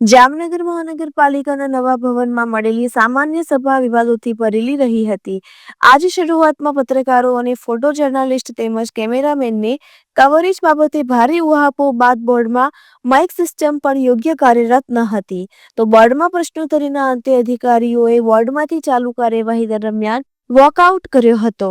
જામનગર મહાનગરપાલિકાના નવા ભવનમાં મળેલી સામાન્ય સભા વિવાદોથી ભરેલી રહી હતી. આજ શરૂઆતમાં પત્રકારો અને ફોટો જર્નાલિસ્ટ તેમજ કેમેરામેનને કવરેજ બાબતે ભારે ઉહાપો બાદ બોર્ડમાં માઇક સિસ્ટમ પણ યોગ્ય કાર્યરત ન હતી. તો બોર્ડમાં પ્રશ્નોત્તરીના અંતે અધિકારીઓએ વોર્ડમાંથી ચાલુ કાર્યવાહી દરમિયાન વોકઆઉટ કર્યો હતો.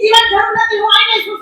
જીવન જરૂર નથી. હું આને શું